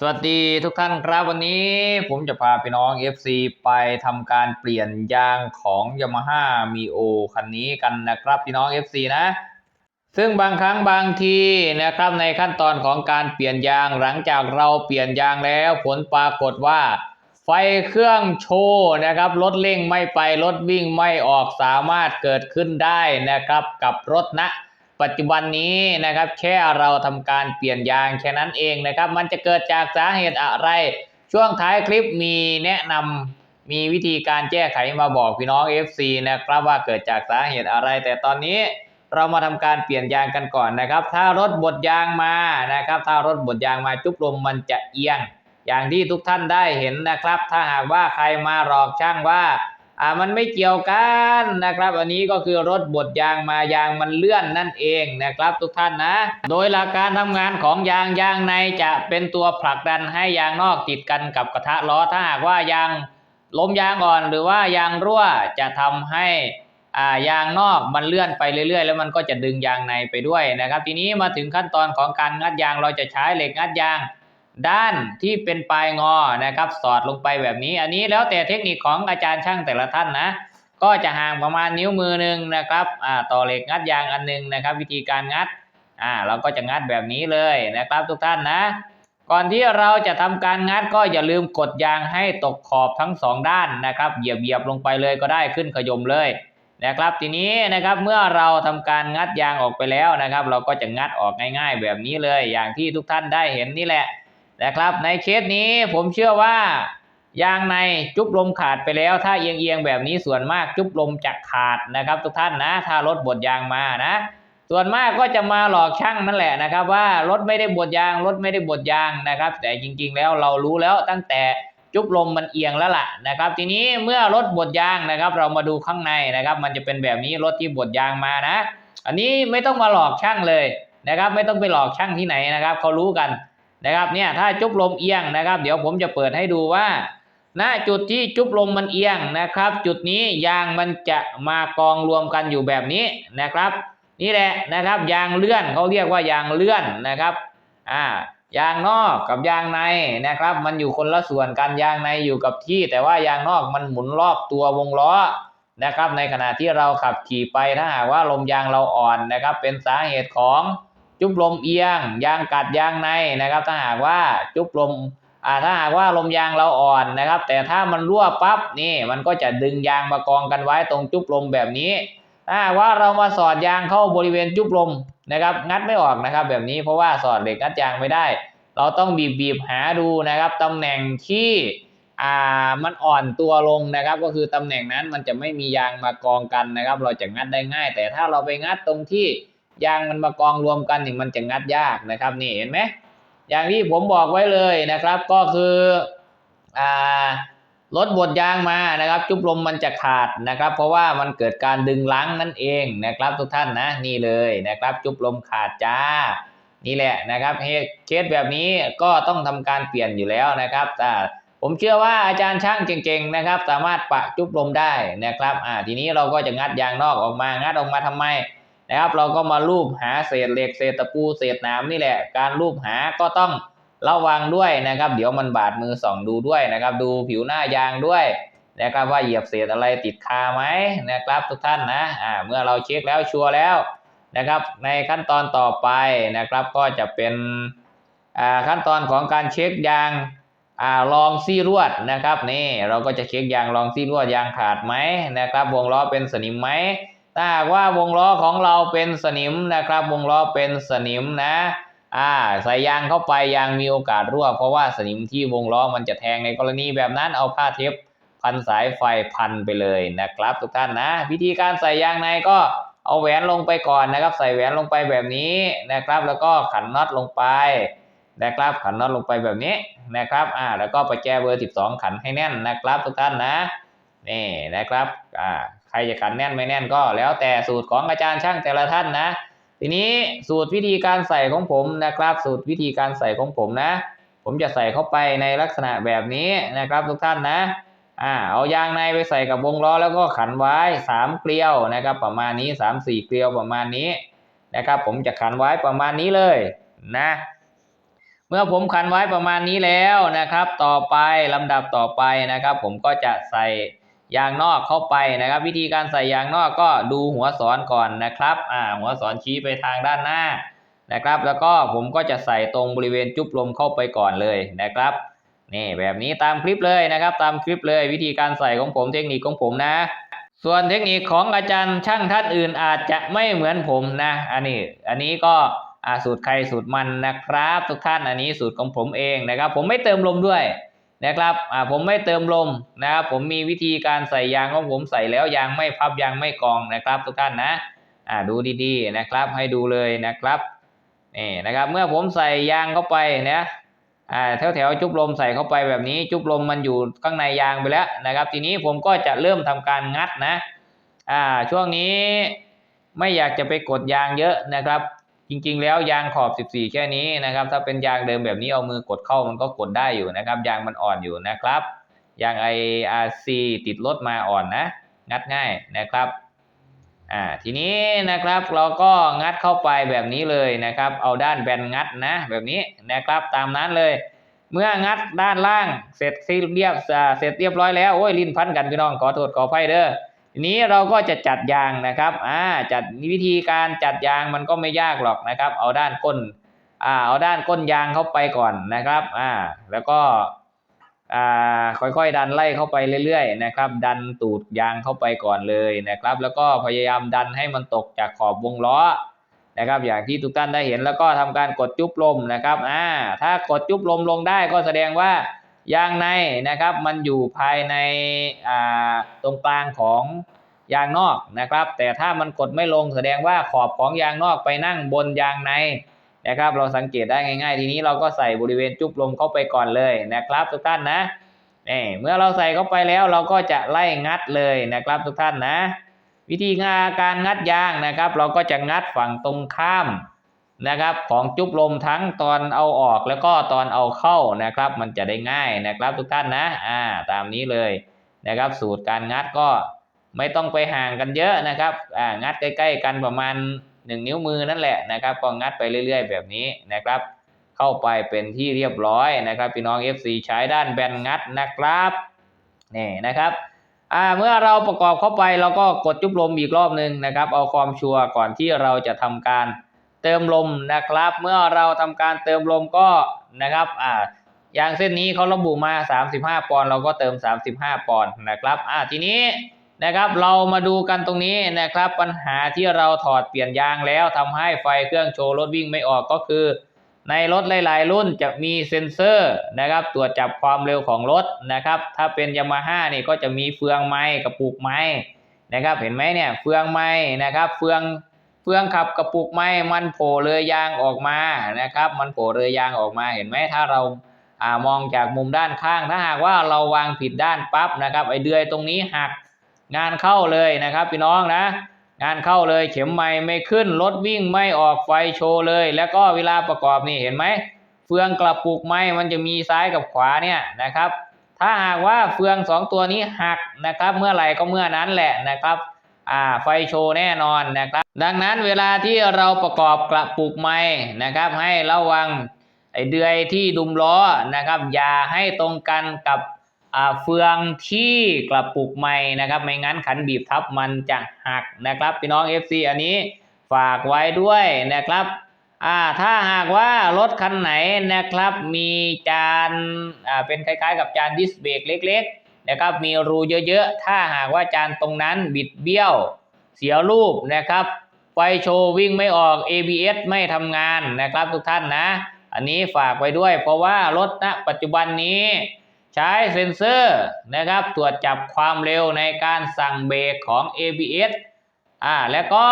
สวัสดีทุกท่านครับวันนี้ผมจะพาพี่น้อง FC ไปทำการเปลี่ยนยางของ Yamaha Mio คันนี้กันนะครับพี่น้อง FC นะ ซึ่งบางครั้งบางทีนะครับในขั้นตอนของการเปลี่ยนยางหลังจากเราเปลี่ยนยางแล้ว ผลปรากฏว่า ไฟเครื่องโชว์นะครับรถเร่งไม่ไปรถวิ่งไม่ออกสามารถเกิดขึ้นได้นะครับกับรถณ ปัจจุบันนี้นะครับแค่เราทำการเปลี่ยนยางแค่นั้นเองนะครับ มันจะเกิดจากสาเหตุอะไร ช่วงท้ายคลิปมีแนะนำมีวิธีการแก้ไขมาบอกพี่น้อง FC นะครับว่าเกิดจากสาเหตุอะไร แต่ตอนนี้เรามาทำการเปลี่ยนยางกันก่อนนะครับ ถ้ารถบดยางมานะครับ ถ้ารถบดยางมาจุ๊บลมมันจะเอียง อย่างที่ทุกท่านได้เห็นนะครับ ถ้าหากว่าใครมาหลอกช่างว่า อ่ามันไม่เกี่ยวกันนะครับ อันนี้ก็คือรถบดยางมายางมันเลื่อนนั่นเองนะครับ ทุกท่านนะ โดยหลักการทำงานของยางยางในจะเป็นตัวผลักดันให้ยางนอกติดกันกับกระทะล้อถ้าหากว่ายางล้มยางอ่อนหรือว่ายางรั่วจะทำให้อ่ายางนอกมันเลื่อนไปเรื่อย ๆ แล้วมันก็จะดึงยางในไปด้วยนะครับ ทีนี้มาถึงขั้นตอนของการงัดยางเราจะใช้เหล็กงัดยาง ด้านที่เป็นปลายงอนะครับ สอดลงไปแบบนี้ อันนี้แล้วแต่เทคนิคของอาจารย์ช่างแต่ละท่านนะ ก็จะห่างประมาณนิ้วมือหนึ่งนะครับอ่าต่อเหล็กงัดยางอันหนึงนะครับ วิธีการงัดอ่าเราก็จะงัดแบบนี้เลยนะครับทุกท่านนะ ก่อนที่เราจะทำการงัดก็อย่าลืมกดยางให้ตกขอบทั้งสองด้านนะครับเหยียบเหยียบๆลงไปเลยก็ได้ขึ้นขยมเลยนะครับทีนี้นะครับเมื่อเราทำการงัดยางออกไปแล้วนะครับ เราก็จะงัดออกง่าย ๆ แบบนี้เลยอย่างที่ทุกท่านได้เห็นนี่แหละ นะครับ ในเคสนี้ผมเชื่อว่ายางในจุบลมขาดไปแล้ว ถ้าเอียงเอียงๆแบบนี้ส่วนมากจุบลมจะขาดนะครับ ทุกท่านนะ ถ้ารถบดยางมานะ ส่วนมากก็จะมาหลอกช่างนั่นแหละนะครับ ว่ารถไม่ได้บดยางรถไม่ได้บดยางนะครับ แต่จริงๆแล้วเรารู้แล้วตั้งแต่จุบลมมันเอียงแล้วล่ะนะครับ ทีนี้เมื่อรถบดยางนะครับ เรามาดูข้างในนะครับ มันจะเป็นแบบนี้รถที่บดยางมานะ อันนี้ไม่ต้องมาหลอกช่างเลยนะครับ ไม่ต้องไปหลอกช่างที่ไหนนะครับเขารู้กัน นะครับเนี่ยถ้าจุบลมเอียงนะครับ เดี๋ยวผมจะเปิดให้ดูว่า ณจุดที่จุบลมมันเอียงนะครับ จุดนี้ยางมันจะมากองรวมกันอยู่แบบนี้นะครับ นี่แหละนะครับยางเลื่อนเขาเรียกว่ายางเลื่อนนะครับอ่ายางนอกกับยางในนะครับ มันอยู่คนละส่วนกันยางในอยู่กับที่ แต่ว่ายางนอกมันหมุนรอบตัววงล้อนะครับ ในขณะที่เราขับขี่ไปถ้าหากว่าลมยางเราอ่อนนะครับ เป็นสาเหตุของ จุ๊บลมเอียง ยางกัดยางในนะครับ ถ้าหากว่าจุ๊บลมอ่าถ้าหากว่าลมยางเราอ่อนนะครับ แต่ถ้ามันรั่วปั๊บนี่มันก็จะดึงยางมากองกันไว้ตรงจุ๊บลมแบบนี้ ถ้าหากว่าเรามาสอดยางเข้าบริเวณจุ๊บลมนะครับ งัดไม่ออกนะครับ แบบนี้เพราะว่าสอดเหล็กงัดยางไม่ได้ เราต้องบีบบีบหาดูนะครับตำแหน่งที่อ่ามันอ่อนตัวลงนะครับ ก็คือตำแหน่งนั้นมันจะไม่มียางมากองกันนะครับ เราจะงัดได้ง่าย แต่ถ้าเราไปงัดตรงที่ ยางมันมากองรวมกันนี่มันจะงัดยากนะครับนี่เห็นไหมอย่างที่ผมบอกไว้เลยนะครับ ก็คืออ่ารถบดยางมานะครับ จุบลมมันจะขาดนะครับ เพราะว่ามันเกิดการดึงลังนั่นเองนะครับ ทุกท่านนะนี่เลยนะครับ จุบลมขาดจ้า นี่แหละนะครับเคสแบบนี้ก็ต้องทำการเปลี่ยนอยู่แล้วนะครับอ่ผมเชื่อว่าอาจารย์ช่างเก่งๆนะครับ สามารถปะจุบลมได้นะครับอ่าทีนี้เราก็จะงัดยางนอกออกมางัดออกมาทำไม นะครับ เราก็มาลูบหาเศษเหล็กเศษตะปูเศษนามนี่แหละ การลูบหาก็ต้องระวังด้วยนะครับ เดี๋ยวมันบาดมือส่องดูด้วยนะครับ ดูผิวหน้ายางด้วยนะครับว่าเหยียบเศษอะไรติดคาไหมนะครับทุกท่านนะอ่าเมื่อเราเช็คแล้วชัวร์แล้วนะครับ ในขั้นตอนต่อไปนะครับ ก็จะเป็นอ่าขั้นตอนของการเช็คยางอ่ารองซี่รวดนะครับนี่เราก็จะเช็คยางรองซี่รวดยางขาดไหมนะครับ วงล้อเป็นสนิมไหม ถ้าว่าวงล้อของเราเป็นสนิมนะครับ วงล้อเป็นสนิมนะ อ่าใส่ยางเข้าไปยางมีโอกาสรั่ว เพราะว่าสนิมที่วงล้อมันจะแทงในกรณีแบบนั้นเอาผ้าเทปพันสายไฟพันไปเลยนะครับ ทุกท่านนะ วิธีการใส่ยางในก็เอาแหวนลงไปก่อนนะครับ ใส่แหวนลงไปแบบนี้นะครับ แล้วก็ขันน็อตลงไปนะครับขันน็อตลงไปแบบนี้นะครับ อ่า แล้วก็ประแจเบอร์ 12 ขันให้แน่นนะครับ ทุกท่านนะ นี่นะครับอ่าใครจะขันแน่นไม่แน่นก็แล้วแต่สูตรของอาจารย์ช่างแต่ละท่านนะ ทีนี้สูตรวิธีการใส่ของผมนะครับ สูตรวิธีการใส่ของผมนะ ผมจะใส่เข้าไปในลักษณะแบบนี้นะครับทุกท่านนะอ่าเอายางในไปใส่กับวงล้อแล้วก็ขันไว้สามเกลียวนะครับ ประมาณนี้สามสี่เกลียวประมาณนี้นะครับ ผมจะขันไว้ประมาณนี้เลยนะเมื่อผมขันไว้ประมาณนี้แล้วนะครับ ต่อไปลำดับต่อไปนะครับ ผมก็จะใส่ ยางนอกเข้าไปนะครับ วิธีการใส่ยางนอกก็ดูหัวศรก่อนนะครับอ่าหัวศรชี้ไปทางด้านหน้านะครับ แล้วก็ผมก็จะใส่ตรงบริเวณจุบลมเข้าไปก่อนเลยนะครับนี่แบบนี้ตามคลิปเลยนะครับ ตามคลิปเลยวิธีการใส่ของผมเทคนิคของผมนะ ส่วนเทคนิคของอาจารย์ช่างท่านอื่นอาจจะไม่เหมือนผมนะอันนี้อันนี้ก็สูตรใครสูตรมันนะครับ ทุกท่านอันนี้สูตรของผมเองนะครับ ผมไม่เติมลมด้วย นะครับอ่าผมไม่เติมลมนะครับผมมีวิธีการใส่ยางของผมใส่แล้วยางไม่พับยางไม่กองนะครับทุกท่านนะอ่าดูดีๆนะครับให้ดูเลยนะครับนี่นะครับเมื่อผมใส่ยางเข้าไปเนี่ยอ่าแถวแถวๆจุบลมใส่เข้าไปแบบนี้จุบลมมันอยู่ข้างในยางไปแล้วนะครับ ทีนี้ผมก็จะเริ่มทำการงัดนะอ่าช่วงนี้ไม่อยากจะไปกดยางเยอะนะครับ จริงๆ แล้วยางขอบ 14 แค่นี้นะครับ ถ้าเป็นยางเดิมแบบนี้เอามือกดเข้ามันก็กดได้อยู่นะครับ ยางมันอ่อนอยู่นะครับยาง IRC ติดรถมาอ่อนนะ งัดง่ายนะครับอ่าทีนี้นะครับเราก็งัดเข้าไปแบบนี้เลยนะครับ เอาด้านแบนงัดนะ แบบนี้นะครับตามนั้นเลย เมื่องัดด้านล่างเสร็จเรียบเสร็จเรียบร้อยแล้วโอ้ยลิ้นพันกันพี่น้องขอโทษขออภัยเด้อ ทีนี้เราก็จะจัดยางนะครับอ่าจัดวิธีการจัดยางมันก็ไม่ยากหรอกนะครับ เอาด้านก้นอ่าเอาด้านก้นยางเข้าไปก่อนนะครับอ่าแล้วก็อ่าค่อยๆ ดันไล่เข้าไปเรื่อยๆนะครับ ดันตูดยางเข้าไปก่อนเลยนะครับ แล้วก็พยายามดันให้มันตกจากขอบวงล้อนะครับอย่างที่ทุกท่านได้เห็นแล้วก็ทำการกดจุ๊บลมนะครับอ่าถ้ากดจุ๊บลมลงได้ก็แสดงว่า ยางในนะครับ มันอยู่ภายในตรงกลางของยางนอกนะครับ แต่ถ้ามันกดไม่ลงแสดงว่าขอบของยางนอกไปนั่งบนยางในนะครับ เราสังเกตได้ง่าย ๆ ทีนี้เราก็ใส่บริเวณจุบลมเข้าไปก่อนเลยนะครับ ทุกท่านนะนี่เมื่อเราใส่เข้าไปแล้วเราก็จะไล่งัดเลยนะครับ ทุกท่านนะ วิธีงาการงัดยางนะครับ เราก็จะงัดฝั่งตรงข้าม นะครับของจุบลมทั้งตอนเอาออกแล้วก็ตอนเอาเข้านะครับ มันจะได้ง่ายนะครับทุกท่านนะอ่าตามนี้เลยนะครับ สูตรการงัดก็ไม่ต้องไปห่างกันเยอะนะครับอ่างัดใกล้ ๆ กันประมาณหนึ่งนิ้วมือนั่นแหละนะครับ ก็งัดไปเรื่อย ๆ แบบนี้นะครับ เข้าไปเป็นที่เรียบร้อยนะครับพี่น้อง FC ใช้ด้านแบนงัดนะครับนี่นะครับอ่าเมื่อเราประกอบเข้าไปเราก็กดจุบลมอีกรอบหนึ่งนะครับ เอาความชัวร์ก่อนที่เราจะทำการ เติมลมนะครับ เมื่อเราทำการเติมลมก็นะครับอ่ายางเส้นนี้เขาระบุมา 35 ปอนด์เราก็เติม 35 ปอนด์นะครับอ่าทีนี้นะครับเรามาดูกันตรงนี้นะครับปัญหาที่เราถอดเปลี่ยนยางแล้วทำให้ไฟเครื่องโชว์รถวิ่งไม่ออกก็คือ ในรถหลาย ๆ รุ่นจะมีเซ็นเซอร์นะครับตรวจจับความเร็วของรถนะครับ ถ้าเป็นยามาฮ่านี่ก็จะมีเฟืองไม้กระปุกไม้นะครับ เห็นไหมเนี่ยเฟืองไม้นะครับ เฟือง ฟืองขับกระปุกไม้มันโผล่เรือยางออกมานะครับ มันโผล่เรือยางออกมาเห็นไหมถ้าเราอ่ามองจากมุมด้านข้าง ถ้าหากว่าเราวางผิดด้านปั๊บนะครับไอเดือยตรงนี้หักงานเข้าเลยนะครับ พี่น้องนะ งานเข้าเลยเข็มไม่ไม่ขึ้นรถวิ่งไม่ออกไฟโชว์เลย แล้วก็เวลาประกอบนี่เห็นไหมเฟืองกระปุกไม้มันจะมีซ้ายกับขวาเนี่ยนะครับ ถ้าหากว่าเฟืองสองตัวนี้หักนะครับ เมื่อไหร่ก็เมื่อนั้นแหละนะครับ อ่าไฟโชว์แน่นอนนะครับ ดังนั้นเวลาที่เราประกอบกระปุกไม้นะครับ ให้ระวังไอเดือยที่ดุมล้อนะครับ อย่าให้ตรงกันกับเฟืองที่กระปุกไม้นะครับ ไม่งั้นขันบีบทับมันจะหักนะครับ พี่น้อง FC อันนี้ฝากไว้ด้วยนะครับอ่าถ้าหากว่ารถคันไหนนะครับมีจานอ่าเป็นคล้ายๆ กับจานดิสเบรกเล็กๆ นะครับมีรูเยอะๆ ถ้าหากว่าจานตรงนั้นบิดเบี้ยว เสียรูปนะครับ ไฟโชว์วิ่งไม่ออก ABS ไม่ทำงานนะครับทุกท่านนะ อันนี้ฝากไว้ด้วย เพราะว่ารถณปัจจุบันนี้ใช้เซ็นเซอร์นะครับ ตรวจจับความเร็วในการสั่งเบรกของ ABS อ่าแล้วก็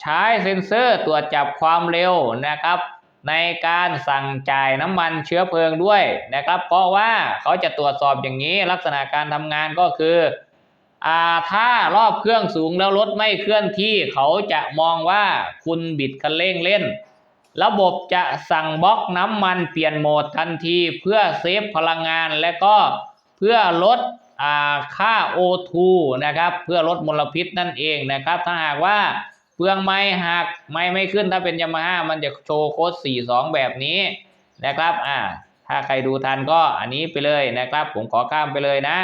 ใช้เซ็นเซอร์ตรวจจับความเร็วนะครับ ในการสั่งจ่ายน้ำมันเชื้อเพลิงด้วยนะครับ เพราะว่าเขาจะตรวจสอบอย่างนี้ลักษณะการทำงานก็คืออ่าถ้ารอบเครื่องสูงแล้วรถไม่เคลื่อนที่เขาจะมองว่าคุณบิดคันเร่งเล่น ระบบจะสั่งบล็อกน้ำมันเปลี่ยนโหมดทันทีเพื่อเซฟพลังงานและก็เพื่อลดอ่าค่า O2 นะครับ เพื่อลดมลพิษนั่นเองนะครับ ถ้าหากว่า เฟืองไม้หักไม้ไม่ขึ้นถ้าเป็นยามาฮ่ามันจะโชว์โค้ด42 แบบนี้นะครับอ่าถ้าใครดูทันก็อันนี้ไปเลยนะครับ ผมขอข้ามไปเลยนะ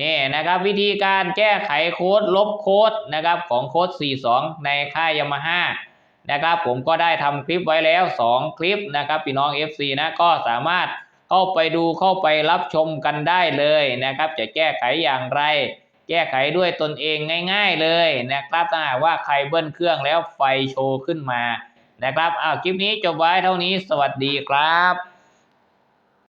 นี่นะครับวิธีการแก้ไขโค้ดลบโค้ดนะครับของโค้ด42 ในค่ายยามาฮ่านะครับผมก็ได้ทำคลิปไว้แล้ว 2 คลิปนะครับพี่น้อง FC นะก็สามารถเข้าไปดูเข้าไปรับชมกันได้เลยนะครับ จะแก้ไขอย่างไร แก้ไขด้วยตนเองง่าย ๆเลยนะครับถ้าหากว่าใครเบิ้ลเครื่องแล้วไฟโชว์ขึ้นมานะครับอ้าวคลิปนี้จบไว้เท่านี้สวัสดีครับ